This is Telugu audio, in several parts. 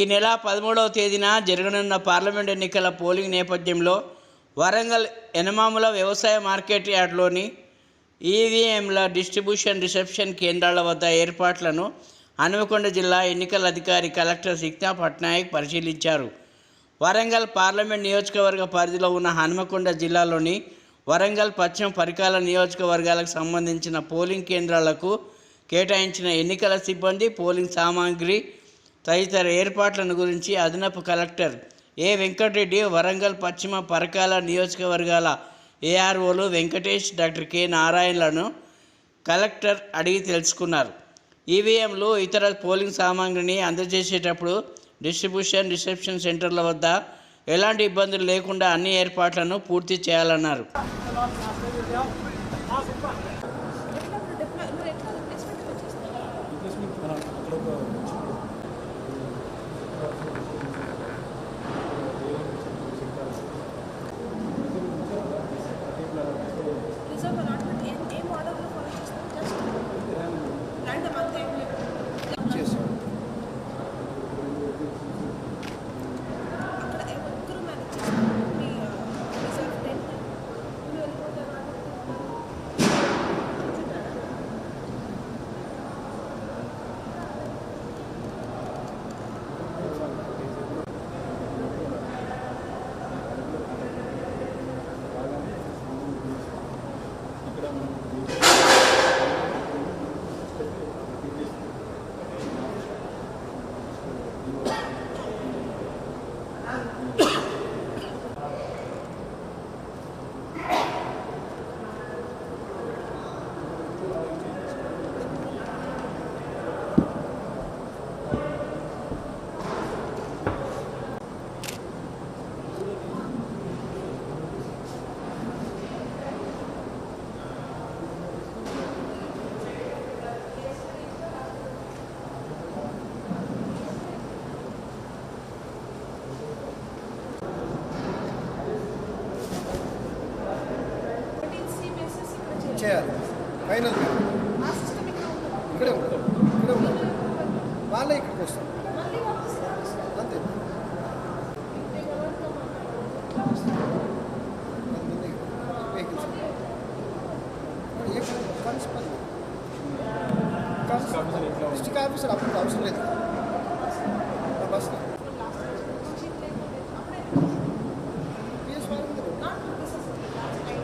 ఈ నెల పదమూడవ తేదీన జరగనున్న పార్లమెంట్ ఎన్నికల పోలింగ్ నేపథ్యంలో వరంగల్ ఎనమాముల వ్యవసాయ మార్కెట్ యార్డ్లోని ఈవీఎంల డిస్ట్రిబ్యూషన్ రిసెప్షన్ కేంద్రాల వద్ద ఏర్పాట్లను హనుమకొండ జిల్లా ఎన్నికల అధికారి కలెక్టర్ సిక్తా పట్నాయక్ పరిశీలించారు. వరంగల్ పార్లమెంట్ నియోజకవర్గ పరిధిలో ఉన్న హనుమకొండ జిల్లాలోని వరంగల్ పశ్చిమ పరికాల నియోజకవర్గాలకు సంబంధించిన పోలింగ్ కేంద్రాలకు కేటాయించిన ఎన్నికల సిబ్బంది పోలింగ్ సామాగ్రి తదితర ఏర్పాట్లను గురించి అదనపు కలెక్టర్ ఏ వెంకటరెడ్డి వరంగల్ పశ్చిమ పరకాల నియోజకవర్గాల ఏఆర్ఓలు వెంకటేష్ డాక్టర్ కె నారాయణలను కలెక్టర్ అడిగి తెలుసుకున్నారు. ఈవీఎంలు ఇతర పోలింగ్ సామాగ్రిని అందజేసేటప్పుడు డిస్ట్రిబ్యూషన్ రిసెప్షన్ సెంటర్ల వద్ద ఎలాంటి ఇబ్బందులు లేకుండా అన్ని ఏర్పాట్లను పూర్తి చేయాలన్నారు. చేయాలి. చేయాలి ఫైనల్ ఇక్కడే ఉంటాం. ఇక్కడే ఉంటాం. వాళ్ళే ఇక్కడికి వస్తారు. అంతే. వెహికల్స్ ఏ డిస్ట్రిక్ట్ ఆఫీసర్ అప్పుడు అవసరం లేదు ఆ బస్ పిఎస్ వాళ్ళు కూడా Not this is last night.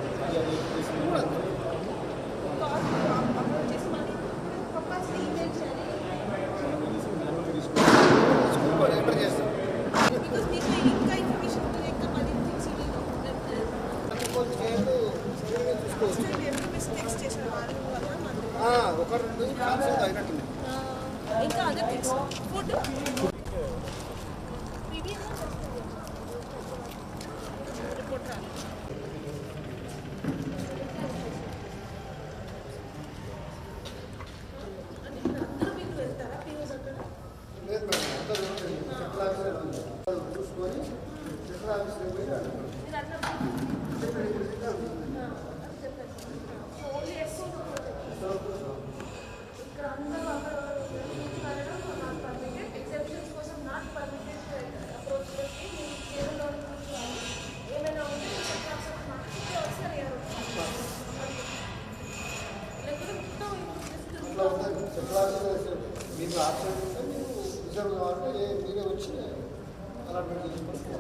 కూడా అంతే. అప్లోడ్ చేసి మళ్ళీ కంపల్సరీ ఈమెయిల్ చేయాలి స్కూల్ వాళ్ళు ఎక్కడ చేస్తారు బికాస్ మీకు ఇంకా ఇన్ఫర్మేషన్ ఉంటుంది ఇంకా పది థింగ్స్ అంటే వాళ్ళు చేయాలి సరిగ్గా చూసుకోవచ్చు ఎంత మిస్టేక్స్ చేసిన వాళ్ళు వల్ల మనకి ఆ, ఒక రెండు అయినట్టుంది. ఇంకా అదర్ థింగ్స్ ఫుడ్ లేదు మేడం. చూసుకొని సెంట్రల్ పోయి అడగండి. మీరు అట్లా ఓన్లీ ఎస్ ఇక్కడ అందరూ అక్కడ నాట్ పర్మిటెడ్ ఎగ్జామ్షన్స్ కోసం నాట్ పర్మిటెడ్ అప్రోచ్ చేసి మీరు కేవలం ఏమైనా ఉంటే చెప్పాల్సిన మాట్లాడితే వస్తారు ఎవరు లేకపోతే మొత్తం అట్లా ఉంటుంది మీకు ఆప్షన్ ఉంటే మీరు రిజర్వ్ కావాలంటే ఏ- మీరే వచ్చి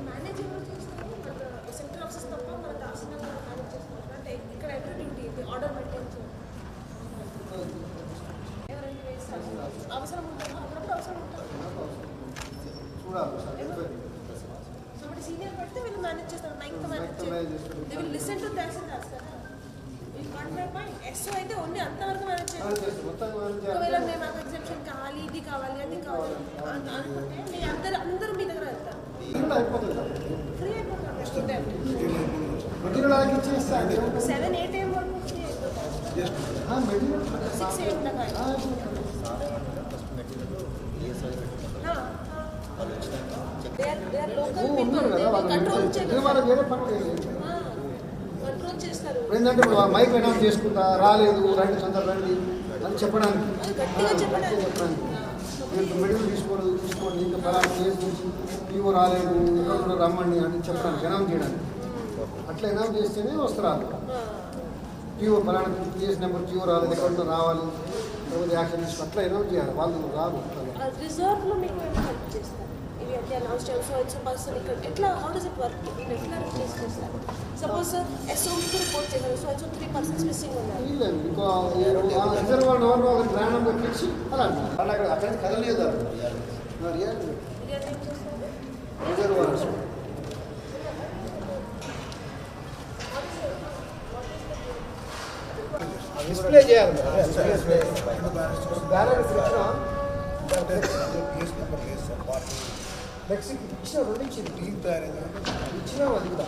మేనేజ్ మేనేజ్ అంటే ఇక్కడ ఆర్డర్ ఎవరైనా అవసరం ఉంటుందా అప్పుడప్పుడు అవసరం ఉంటుంది చూడాలి సీనియర్ పెడితే వీళ్ళు మేనేజ్ చేస్తారు నైన్త్ మేనేజ్ చేస్తారు. They will listen to tahsildars కదా we'll caught my point SO అయితే ఓన్లీ అంతవరకు మేనేజ్ చేయాలి. ఒకవేళ మేము మాకు ఎగ్జామ్షన్ కావాలి ఇది కావాలి అది కావాలి అన్- అనుకుంటే మీ అందరు అందరూ మీ దగ్గర వెళ్తారు. ఫ్రీ స్టూడెంట్ సెవెన్ ఎయిట్ ఏం వరకు ఫ్రీ సిక్స్ ఏం దాకా they are local people control వాళ్ళకి వేరే పని లేదు. కంట్రోల్ చేస్తారు ఇప్పుడు ఏంటంటే మైక్ అనౌన్స్ చేసుకుంటా రాలేదు రండి తొందర రండి అని చెప్పడానికి. చెప్పడానికి. మెడికల్ తీసుకోండి తీసుకోండి ఇంకా ఫలానా కేసు నుంచి రాలేదు ఇక్కడ కూడా రమ్మండి అని చెప్పడానికి అనౌన్స్ చేయడానికి. అట్లా అనౌన్స్ చేస్తేనే వస్తారు. పీఓ ఫలానా కేసు నెంబర్ పీఓ రాలేదు ఎక్కడ రావాలి లేకపోతే యాక్షన్ తీసుకో అట్లా అనౌన్స్ చేయాలి. వాళ్ళు రాదు అనౌన్స్ సో ఇట్స్ పర్సన్ ఇక్కడ ఎట్లా హౌ డస్ ఇట్ వర్క్ ఎట్లా రిప్లేస్ చేస్తారు సపోజ్ ఎస్ఓకి రిపోర్ట్ చేశారు. So it's three persons missing ఉన్నారు ఇంకో రిజర్వ్ వాళ్ళు అలా అక్కడ కదలేదు రిజర్వ్ వాళ్ళు డిస్ప్లే చేయాలి బ్యాలెన్స్ ఇచ్చిన? మెక్సిక్ ఇచ్చిన రెండు ఇచ్చింది బియ్యం తయారైంది? ఇచ్చినా వదులుదా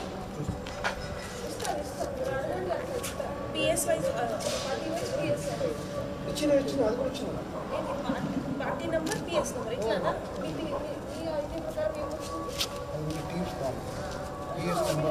ఇచ్చిన ఇచ్చిన అది కూడా ఇచ్చిన. పార్టీ నెంబర్ పిఎస్ నెంబర్ ఇట్లానా? మీ